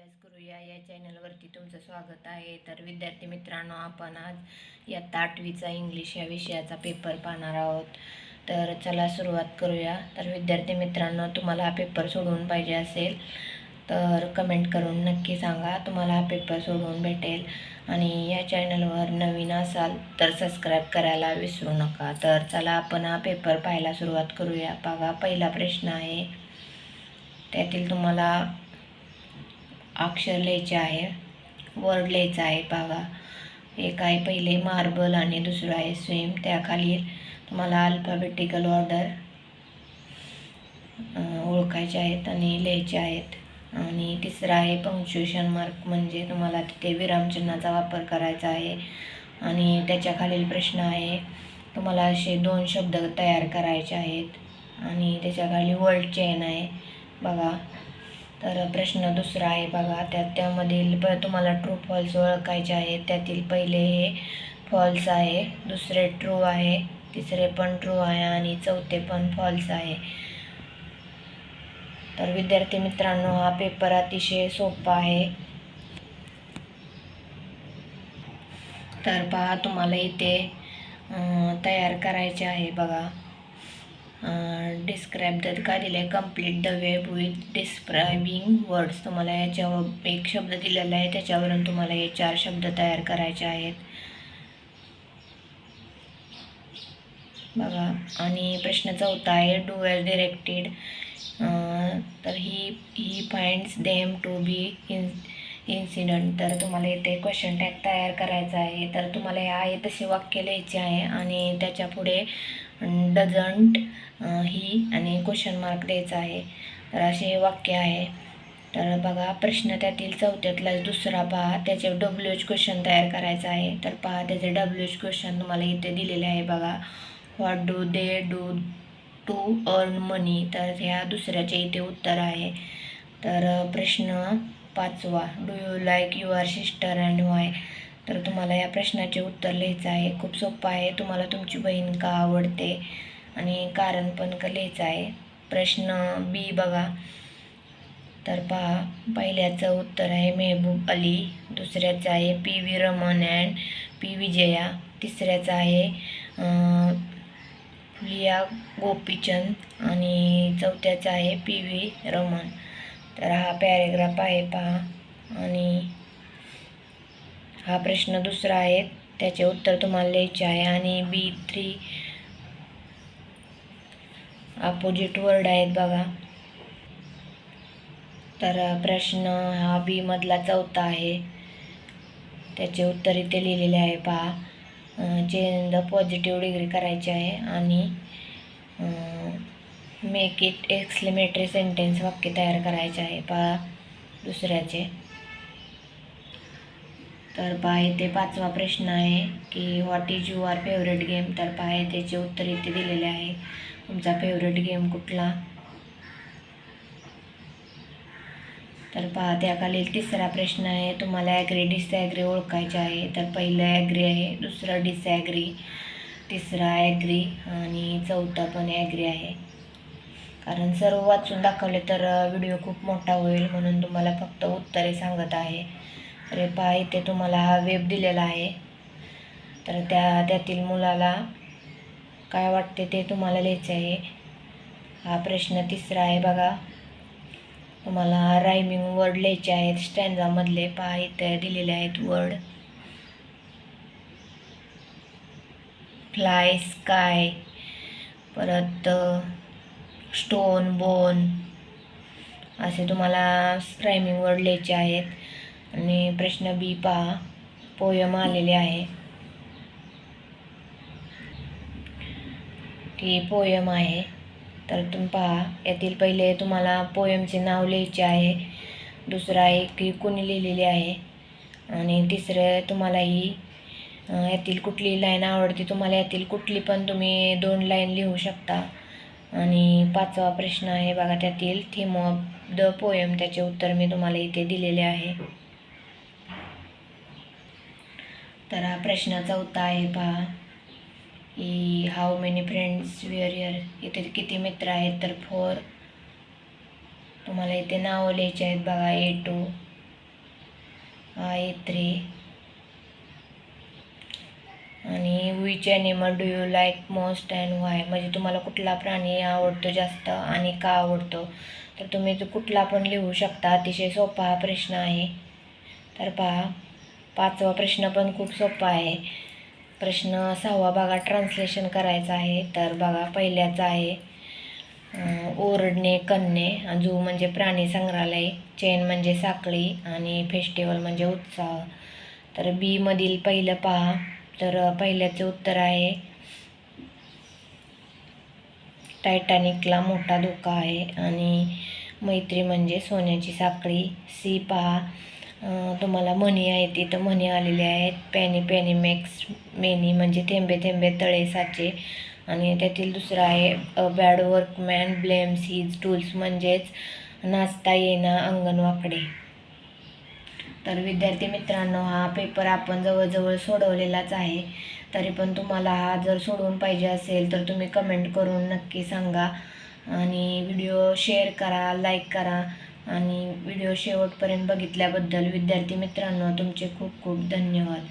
अभ्यास करूया. या चॅनलवरती तुमचं स्वागत आहे. तर विद्यार्थी मित्रांनो आपण आज या आठवीचा इंग्लिश या विषयाचा पेपर पाहणार आहोत. तर चला सुरुवात करूया. तर विद्यार्थी मित्रांनो तुम्हाला हा पेपर सोडवून पाहिजे असेल तर कमेंट करून नक्की सांगा. तुम्हाला हा पेपर सोडवून भेटेल. आणि या चॅनलवर नवीन असाल तर सबस्क्राईब करायला विसरू नका. तर चला आपण हा पेपर पाहायला सुरुवात करूया. बघा पहिला प्रश्न आहे. त्यातील तुम्हाला अक्षर लिहायचे आहे वर्ड लिहायचं आहे. बघा एक आहे पहिले मार्बल आणि दुसरं आहे स्विम त्याखाली तुम्हाला अल्फाबेटिकल ऑर्डर ओळखायचे आहेत आणि लिहायचे आहेत. आणि तिसरं आहे पंक्च्युएशन मार्क म्हणजे तुम्हाला तिथे विरामचिन्हाचा वापर करायचा आहे. आणि त्याच्या खालील प्रश्न आहे तुम्हाला असे दोन शब्द तयार करायचे आहेत. आणि त्याच्याखाली वर्ड चेन आहे. बघा तर प्रश्न दुसरा आहे बघा त्यात त्यामधील प तुम्हाला ट्रू फॉल्स ओळखायचे आहेत त्यातील पहिले हे फॉल्स आहे दुसरे ट्रू आहे तिसरे पण ट्रू आहे आणि चौथे पण फॉल्स आहे. तर विद्यार्थी मित्रांनो हा पेपर अतिशय सोपा आहे. तर पहा तुम्हाला इथे तयार करायचे आहे बघा. डिस्क्राईब तर काय दिलं आहे complete the web with describing words तुम्हाला याच्यावर एक शब्द दिलेला आहे. त्याच्यावरून तुम्हाला हे चार शब्द तयार करायचे आहेत. बघा. आणि प्रश्न चौथा आहे डू एज डिरेक्टेड तर he he finds them to be in incident तर तुम्हाला इथे क्वेश्चन टॅग तयार करायचा आहे. तर तुम्हाला हे आहे तसे वाक्य लिहायचे आहे. आणि त्याच्या पुढे डझंट ही आणि क्वेश्चन मार्क द्यायचा आहे. तर असे हे वाक्य आहे. तर बघा प्रश्न त्यातील चौथ्यातला दुसरा पहा. त्याचे डब्ल्यू एच क्वेश्चन तयार करायचा आहे. तर पहा त्याचे डब्ल्यू एच क्वेश्चन तुम्हाला इथे दिलेले आहे बघा. What do they do to earn money तर ह्या दुसऱ्याचे इथे उत्तर आहे. तर प्रश्न पाचवा. Do you like your sister and why तर तुम्हाला या प्रश्नाचे उत्तर लिहायचं आहे. खूप सोपं आहे. तुम्हाला तुमची बहीण का आवडते? आणि कारण पण का लिहायचं आहे. प्रश्न बी बघा. तर पहा. पहिल्याचं उत्तर आहे मेहबूब अली. दुसऱ्याचं आहे P V Raman and P Vijaya तिसऱ्याचं आहे लिया फुलिया गोपीचंद. आणि चौथ्याचं आहे पी व्ही रमन. तर हा पॅरेग्राफ आहे पहा. हा प्रश्न दुसरा आहे. त्याचे उत्तर तुम्हाला लिहायचे आहे. आणि बी थ्री अपोजिट वर्ड आहेत बघा. तर प्रश्न हा बी मधला चौथा आहे. त्याचे उत्तर इथे लिहिलेले आहे. पहा. चेंज द पॉझिटिव्ह डिग्री करायची आहे. आणि मेक इट एक्सलेमेटरी सेंटेन्स वाक्य तयार करायचे आहे. पहा. दुसऱ्याचे. तर पहा इथे पाचवा प्रश्न आहे की what is your favourite game तर पहा त्याचे उत्तर इथे दिलेले आहे. तुमचा फेवरेट गेम कुठला? तर पहा त्याखालील तिसरा प्रश्न आहे. तुम्हाला ॲग्री डिसॲग्री ओळखायचे आहे. तर पहिलं ॲग्री आहे दुसरं डिसॲग्री तिसरा ॲग्री आणि चौथा पण ॲग्री आहे. कारण सर्व वाचून दाखवले तर व्हिडिओ खूप मोठा होईल म्हणून तुम्हाला फक्त उत्तरे सांगत आहे. अरे पहा इथे तुम्हाला हा वेब दिलेला आहे. तर त्या त्यातील मुलाला काय वाटते ते तुम्हाला लिहायचं आहे? हा प्रश्न तिसरा आहे बघा. तुम्हाला रायमिंग वर्ड लिहायचे आहेत स्टँजामधले पहा इथे दिलेले आहेत वर्ड फ्लाय स्काय परत स्टोन बोन असे तुम्हाला रायमिंग वर्ड लिहायचे आहेत. आणि प्रश्न बी पहा. पोयम आलेले आहे. की पोयम आहे. तर तुम्ही पहा. यातील पहिले तुम्हाला पोयमचे नाव लिहायचे आहे. दुसरं आहे की कोणी लिहिलेली आहे. आणि तिसरं तुम्हाला ही यातील कुठली लाईन आवडते तुम्हाला यातील कुठली पण तुम्ही दोन लाईन लिहू शकता. आणि पाचवा प्रश्न आहे बघा त्यातील. Theme of the poem. त्याचे उत्तर मी तुम्हाला इथे दिलेले आहे. तर हा प्रश्न चौथा आहे पहा. की how many friends were here इथे किती मित्र आहेत? तर फोर तुम्हाला इथे नावं लिहायचे आहेत बघा. ए टू आय थ्री आणि which animal do you like most and why म्हणजे तुम्हाला कुठला प्राणी आवडतो जास्त आणि का आवडतो? तर तुम्ही तो कुठला पण लिहू शकता. अतिशय सोपा हा प्रश्न आहे. तर पहा. पाचवा प्रश्न पण खूप सोपा आहे. प्रश्न सहावा बघा ट्रान्सलेशन करायचा आहे. तर बघा पहिल्याचा आहे. ओरडणे कन्ने जू म्हणजे प्राणी संग्रहालय चेन म्हणजे साखळी आणि फेस्टिवल म्हणजे उत्साह. तर बीमधील पहिलं पहा. तर पहिल्याचे उत्तर आहे टायटॅनिकला मोठा धोका आहे आणि मैत्री म्हणजे सोन्याची साखळी. सी पहा. तुम्हाला म्हणी आहे तिथं म्हणी आलेले आहेत. पॅनी पॅनी मेक्स मेनी म्हणजे थेंबे थेंबे तळे साचे. आणि त्यातील दुसरं आहे bad workman blames his tools म्हणजेच नाचता येणं अंगण वाकडे तर विद्यार्थी मित्रांनो हा पेपर आपण जवळजवळ सोडवलेलाच आहे. तरी पण तुम्हाला हा जर सोडवून पाहिजे असेल तर तुम्ही कमेंट करून नक्की सांगा. आणि व्हिडिओ शेअर करा लाईक करा. आणि व्हिडिओ शेवटपर्यंत बघितल्याबद्दल विद्यार्थी मित्रांनो तुमचे खूप खूप धन्यवाद.